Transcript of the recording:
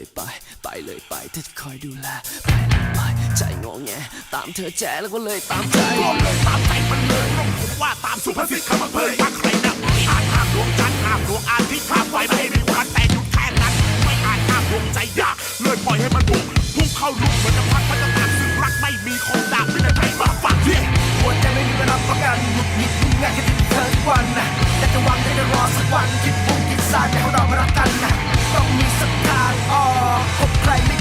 เลยไป ไปเลยไปเธอจะคอยดูแลไปเลยไปใจงอแงตามเธอแจกแล้วก็เลยตามใจก็เลยตามใจมันเลยต้องผมว่าตามสุภาษิตคำอำเภยว่าใครนะไม่อาจห้ามดวงจันทร์ห้ามดวงอาทิตย์ห้ามไฟไม่ให้มีควันแต่หยุดแค่นั้นไม่อาจห้ามดวงใจอยากเลยปล่อยให้มันบุกพุ่งเข้าลุกเหมือนจะพัดพัดจะตากซึ่งรักไม่มีคงดักไม่ได้ใครมาฟังเสียงหัวใจไม่มีเวลาประกันหงุดหงิดยุ่งยากแค่คิดถึงเธอทุกวันนะแต่จะหวังได้จะรอสักวันคิดปุ่มคิดซาแต่ของเรามารักกันนะต้องมีสัก ท